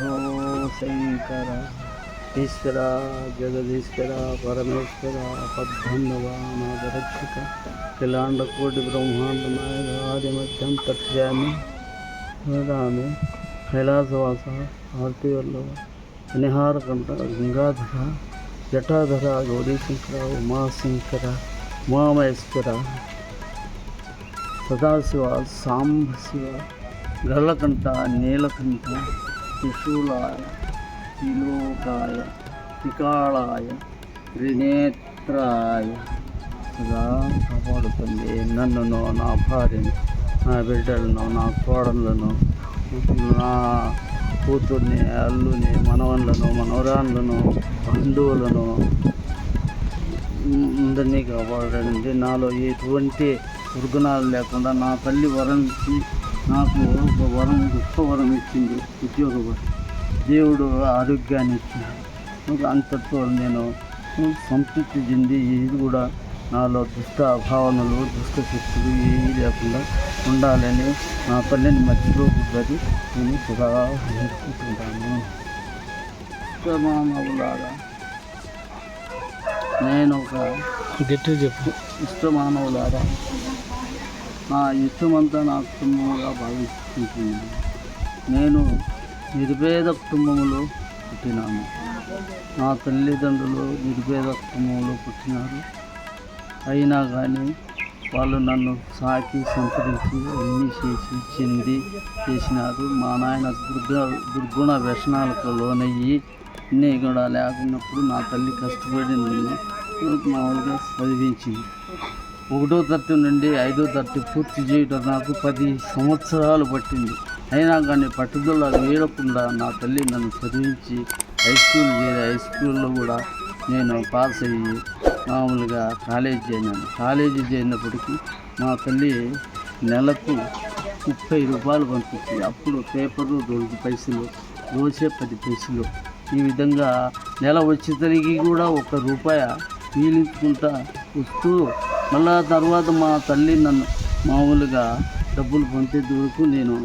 ಶಂಭೋ ಶಂಕರ ಈಶ್ವರ, ಜಗದೀಶ್ವರ, ಪರಮೇಶ್ವರ ಪದ್ಮಂದವಾನಾದರಕ್ಷಕ ಕಿಲಾಂಡಕೋಟಿ ಬ್ರಹ್ಮಾಂಡ ನಾಯಕಾದಿಮತ್ಯಂ ತಕ್ಷಾಮಿ ರಾಮೆ ಕೈಲಾಸವಾಸ, ಆರ್ತಿವಲ್ಲವ ಅನಿಹಾರಕಂಠ ಗಂಗಾಧರ, ಜಟಾಧರ, ಗೌರೀಶಂಕರ, ಉಮಾಶಂಕರ, ಉಮಾಮಹೇಶ್ವರ, ಸದಾಶಿವ ಸಾಂಬ ಶಿವ ಗಲಕಂಠ ನೀಲಕಂಠ శిశులాయ సాంబ శివ త్రిలోకాయ త్రికాళాయ త్రినేత్రాయ. సదా కాపాడుతుంది నన్నును నా భార్యను నా బిడ్డలను నా కోడళ్ళను నా కూతుర్ని అల్లుని మనవన్లను మనవరాన్లను బంధువులను అందరినీ కాపాడండి. నాలో ఎటువంటి దుర్గుణాలు లేకుండా నా తల్లి వరం నాకు ఒక వరం గొప్ప వరం ఇచ్చింది ఉద్యోగ. వరం దేవుడు ఆరోగ్యాన్ని ఇచ్చింది అంతటితో నేను సంతృప్తి చెంది ఇది కూడా నాలో దుష్ట భావనలు దుష్ట శక్తులు ఏవి లేకుండా ఉండాలని నా తల్లిని మర్చిపోకూడదని నేను సదా నేర్చుకుంటాను మానవులారా నేను ఒక గట్టి చెప్పు. ఇష్టమానవులారా నా ఇష్టమంతా నా కుటుంబంగా భావిస్తుంటుంది. నేను నిరుపేద కుటుంబంలో పుట్టినాను. నా తల్లిదండ్రులు నిరుపేద కుటుంబంలో పుట్టినారు. అయినా కానీ వాళ్ళు నన్ను సాకి సంతరించి అన్నీ చేసి చెంది చేసినారు. మా నాయన దుర్గ దుర్గుణ వ్యసనాలకు లోనయ్యి అన్నీ కూడా లేకున్నప్పుడు నా తల్లి కష్టపడి నన్ను మామూలుగా చదివించింది. ఒకటో తరగతి నుండి ఐదో తరగతి పూర్తి చేయడం నాకు పది సంవత్సరాలు పట్టింది. అయినా కానీ పట్టుదల వేయకుండా నా తల్లి నన్ను చదివించి హై స్కూల్ చేరి హై స్కూల్లో కూడా నేను పాస్ అయ్యి మామూలుగా కాలేజీ చేరినాను కాలేజీ చేరినప్పటికీ మా తల్లి నెలకు ముప్పై రూపాయలు పంపించింది. అప్పుడు పేపరు రెండు పైసలు దోశ పది పైసలు. ఈ విధంగా నెల వచ్చేసరికి కూడా ఒక రూపాయ వీలించుకుంటా వస్తూ మళ్ళా తర్వాత మా తల్లి నన్ను మామూలుగా డబ్బులు పంపేది వరకు నేను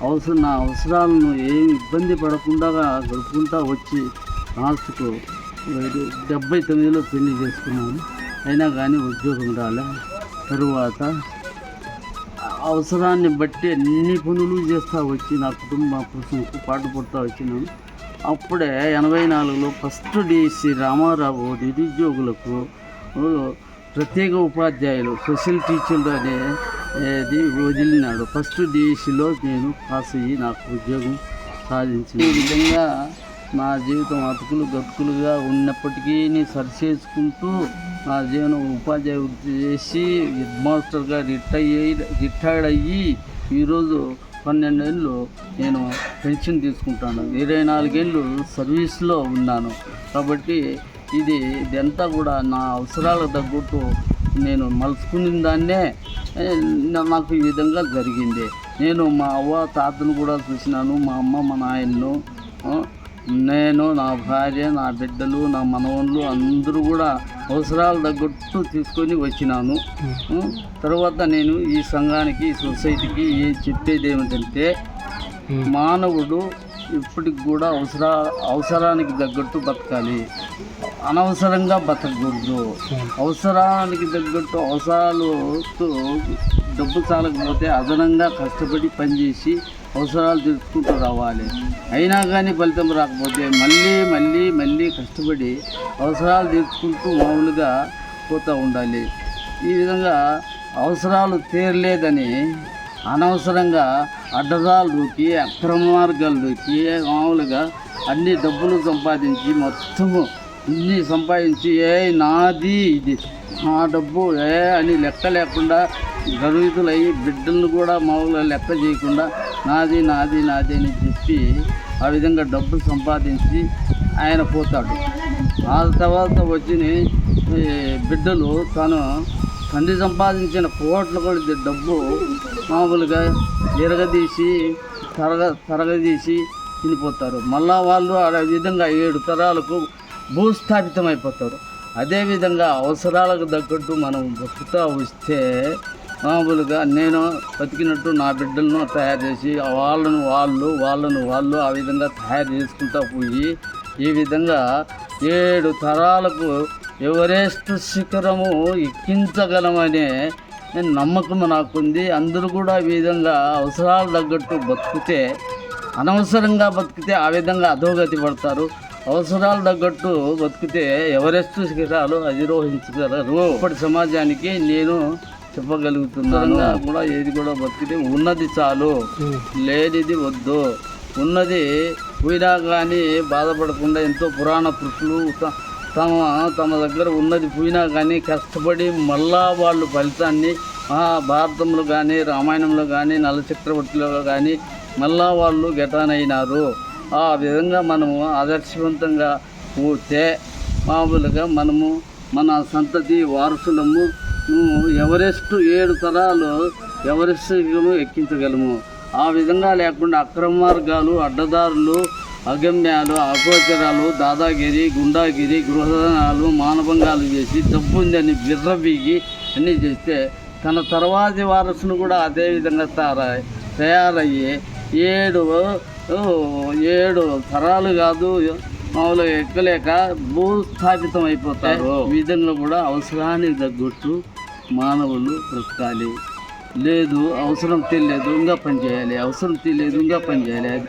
అవసరం నా అవసరాలను ఏమి ఇబ్బంది పడకుండా గడుపుకుంటా వచ్చి లాస్ట్కు డెబ్బై తొమ్మిదిలో పెళ్ళి చేసుకున్నాను. అయినా కానీ ఉద్యోగం రాలే. తరువాత అవసరాన్ని బట్టి అన్ని పనులు చేస్తూ వచ్చి నా కుటుంబ కోసంకు పాటుపడుతూ వచ్చినాను. అప్పుడే ఎనభై నాలుగులో ఫస్ట్ డిసి రామారావు నిరుద్యోగులకు ప్రత్యేక ఉపాధ్యాయులు సోషల్ టీచర్లు అనేది వదిలినాడు ఫస్ట్ డిఎస్సిలో నేను పాస్ అయ్యి నాకు ఉద్యోగం సాధించింది. ఈ విధంగా నా జీవితం అతుకులు గతుకులుగా ఉన్నప్పటికీ సరి చేసుకుంటూ నా జీవనం ఉపాధ్యాయ వృత్తి చేసి హెడ్ మాస్టర్గా రిటైర్ రిటైర్డ్ అయ్యి ఈరోజు పన్నెండేళ్ళు నేను పెన్షన్ తీసుకుంటాను. ఇరవై నాలుగేళ్ళు సర్వీస్లో ఉన్నాను. కాబట్టి ఇది ఇదంతా కూడా నా అవసరాలకు తగ్గట్టు నేను మలుచుకున్న దాన్నే నాకు ఈ విధంగా జరిగింది. నేను మా అవ్వ తాతను కూడా చూసినాను మా అమ్మ మా నాయన్ను నేను నా భార్య నా బిడ్డలు నా మనవళ్ళు అందరూ కూడా అవసరాలు తగ్గట్టు తీసుకొని వచ్చినాను. తర్వాత నేను ఈ సంఘానికి సొసైటీకి ఏ చెప్పేది ఏమిటంటే మానవుడు ఇప్పటికి కూడా అవసర అవసరానికి తగ్గట్టు బతకాలి. అనవసరంగా బతకూడదు అవసరానికి తగ్గట్టు అవసరాలతో డబ్బు చాలకపోతే అదనంగా కష్టపడి పనిచేసి అవసరాలు తీర్చుకుంటూ రావాలి. అయినా కానీ ఫలితం రాకపోతే మళ్ళీ మళ్ళీ మళ్ళీ కష్టపడి అవసరాలు తీర్చుకుంటూ మామూలుగా పోతూ ఉండాలి. ఈ విధంగా అవసరాలు తీరలేదని అనవసరంగా అడ్డదాలు దూకి అక్రమ మార్గాలు దూకి మామూలుగా అన్ని డబ్బులు సంపాదించి మొత్తము ఇన్ని సంపాదించి ఏ నాది ఇది. నా డబ్బు ఏ అని లెక్క లేకుండా గర్వితులయ్యి బిడ్డలను కూడా మామూలుగా లెక్క చేయకుండా నాది నాది నాది అని చెప్పి ఆ విధంగా డబ్బు సంపాదించి ఆయన పోతాడు. ఆ తర్వాత వచ్చిన బిడ్డలు తను తండ్రి సంపాదించిన కోట్ల కొద్ది డబ్బు మామూలుగా విరగదీసి తరగ తరగదీసి వెళ్ళిపోతారు మళ్ళా వాళ్ళు ఆ విధంగా ఏడు తరాలకు భూస్థాపితం అయిపోతారు అదేవిధంగా అవసరాలకు తగ్గట్టు మనం బతుకుతా వస్తే మామూలుగా నేను బతికినట్టు నా బిడ్డలను తయారు చేసి వాళ్ళను వాళ్ళు వాళ్ళను వాళ్ళు ఆ విధంగా తయారు చేసుకుంటా పోయి ఈ విధంగా ఏడు తరాలకు ఎవరెస్ట్ శిఖరము ఎక్కించగలమనే నమ్మకం నాకుంది. అందరూ కూడా ఈ విధంగా అవసరాలు తగ్గట్టు బతికితే అనవసరంగా బతికితే ఆ విధంగా అధోగతి పడతారు. అవసరాలు తగ్గట్టు బతికితే ఎవరెస్ట్ శిఖరాలు అధిరోహించగలరు? ఇప్పటి సమాజానికి నేను చెప్పగలుగుతున్నాను. కూడా ఏది కూడా బతికితే ఉన్నది చాలు. లేనిది వద్దు. ఉన్నది పోయినా కానీ బాధపడకుండా ఎంతో పురాణ పురుషులు తమ తమ దగ్గర ఉన్నది పోయినా కానీ కష్టపడి మళ్ళా వాళ్ళు ఫలితాన్ని మహాభారతంలో కానీ రామాయణంలో కానీ నల్ల చక్రవర్తిలో కానీ మళ్ళా వాళ్ళు గెటానైనారు ఆ విధంగా మనము ఆదర్శవంతంగా పోతే మామూలుగా మనము మన సంతతి వారసులము ఎవరెస్ట్ ఏడు తరాలు ఎవరెస్ట్ ఎక్కించగలము? ఆ విధంగా లేకుండా అక్రమ మార్గాలు అడ్డదారులు అగమ్యాలు అగోచరాలు దాదాగిరి గుండాగిరి గృహదానాలు మానభంగాలు చేసి డబ్బుందని బిర్రబీగి అన్నీ చేస్తే తన తర్వాతి వారసును కూడా అదే విధంగా తయారై తయారయ్యి ఏడు ఏడు తరాలు కాదు మామూలుగా ఎక్కలేక భూస్థాపితం అయిపోతారు. విధంగా కూడా అవసరానికి తగ్గట్టు మానవులు బ్రతకాలి. లేదు అవసరం తెలియదు ఇంకా పని చేయాలి. అవసరం తెలియదు ఇంకా పని చేయాలి.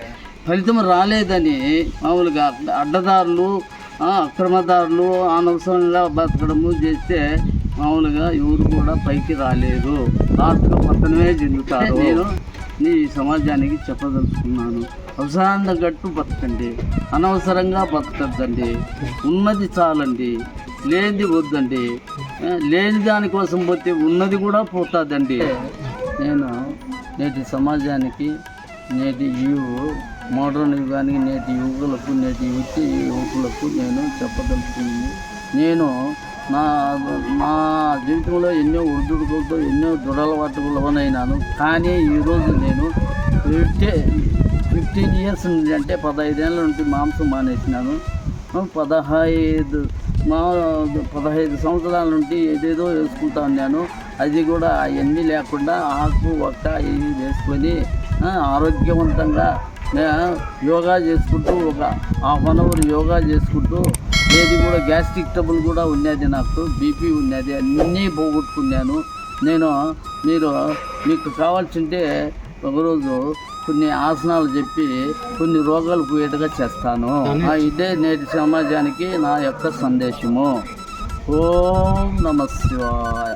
ఫలితం రాలేదని మామూలుగా అడ్డ- అడ్డదారులు అక్రమదారులు అనవసరంగా బతకడము చేస్తే మామూలుగా ఎవరు కూడా పైకి రాలేరు ఆర్థిక పతనమే చెందుతారు. నేను నీ సమాజానికి చెప్పదలుచుకున్నాను. అవసరాన్ని తగ్గట్టు బతకండి. అనవసరంగా బతకద్దండి. ఉన్నది చాలండి. లేనిది వద్దండి. లేని దానికోసం పోతే ఉన్నది కూడా పోతుందండి. నేను నేటి సమాజానికి నేటి యువ మోడర్న్ యుగానికి నేటి యువకులకు నేటి యువతి యువకులకు నేను చెప్పదలుచుకుంది. నేను నా నా జీవితంలో ఎన్నో ఉడుదుడుకులతో ఎన్నో దురలవాటు లోనైనాను కానీ ఈరోజు నేను ఫిఫ్టీ ఫిఫ్టీన్ ఇయర్స్ నుండి అంటే పదహైదేళ్ళ నుండి మాంసం మానేసినాను. పదహైదు మా పదహైదు సంవత్సరాల నుండి ఏదేదో వేసుకుంటా ఉన్నాను. అది కూడా అవన్నీ లేకుండా ఆకు ఒక్క ఇవి వేసుకొని ఆరోగ్యవంతంగా యోగా చేసుకుంటూ ఒక హాఫ్ అన్ అవర్ యోగా చేసుకుంటూ ఏది కూడా గ్యాస్ట్రిక్ ట్రబుల్ కూడా ఉన్నది నాకు బీపీ ఉన్నది అన్నీ పోగొట్టుకున్నాను. నేను మీరు మీకు కావాల్సింటే ఒకరోజు కొన్ని ఆసనాలు చెప్పి కొన్ని రోగాలు పోయేట్టుగా చేస్తాను. ఇదే నేటి సమాజానికి నా యొక్క సందేశము. ఓం నమ శివాయ.